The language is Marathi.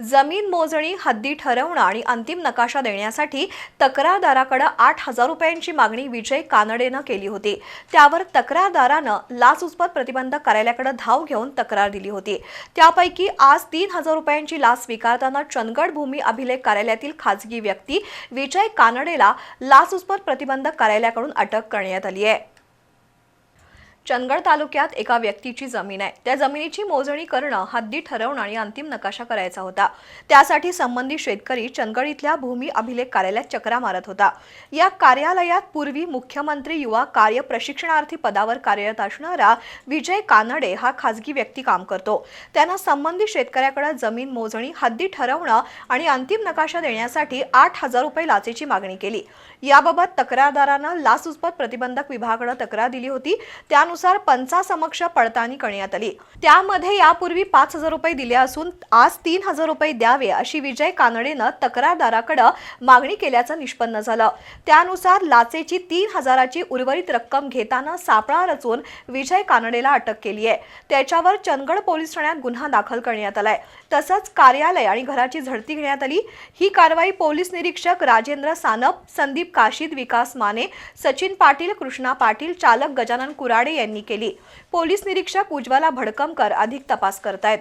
जमीन मोजणी हद्दी ठरवणं आणि अंतिम नकाशा देण्यासाठी तक्रारदाराकडे आठ हजार रुपयांची मागणी विजय कानडेनं केली होती. त्यावर तक्रारदारानं लाचलुचपत प्रतिबंधक कार्यालयाकडे धाव घेऊन तक्रार दिली होती. त्यापैकी आज तीन हजार रुपयांची लाच स्वीकारताना चंदगड भूमी अभिलेख कार्यालयातील खाजगी व्यक्ती विजय कानडेला लाचलुचपत प्रतिबंधक कार्यालयाकडून अटक करण्यात आली आहे. चंदगड तालुक्यात एका व्यक्तीची जमीन आहे. त्या जमिनीची मोजणी करणं हद्दी ठरवणं आणि अंतिम नकाशा करायचा होता. त्यासाठी संबंधित शेतकरी चंदगड इथल्या भूमी अभिलेख कार्यालयात चक्रा मारत होता. या कार्यालयात पूर्वी मुख्यमंत्री युवा कार्य प्रशिक्षणार्थी पदावर कार्यरत असणारा विजय कानडे हा खाजगी व्यक्ती काम करतो. त्यांना संबंधित शेतकऱ्याकडे जमीन मोजणी हद्दी ठरवणं आणि अंतिम नकाशा देण्यासाठी आठ हजार रुपये लाचेची मागणी केली. याबाबत तक्रारदारानं लाचलुचपत प्रतिबंधक विभागाकडे तक्रार दिली होती. त्यानुसार पंचासमक्ष पडताळणी करण्यात आली. त्यामध्ये यापूर्वी पाच हजार रुपये दिले असून आज तीन हजार रुपये द्यावे अशी विजय कानडेनं तक्रारदाराकडे मागणी केल्याचं निष्पन्न झालं. त्यानुसार लाचेची तीन हजाराची उर्वरित रक्कम घेताना सापळा रचून विजय कानडेला अटक केली आहे त्याच्यावर चंदगड पोलीस ठाण्यात गुन्हा दाखल करण्यात आलाय. तसंच कार्यालय आणि घराची झडती घेण्यात आली. ही कारवाई पोलीस निरीक्षक राजेंद्र सानप संदीप काशीद विकास माने सचिन पाटील कृष्णा पाटील चालक गजानन कुराडे यांनी केली. पोलीस निरीक्षक उज्ज्वला भडकमकर अधिक तपास करतायत.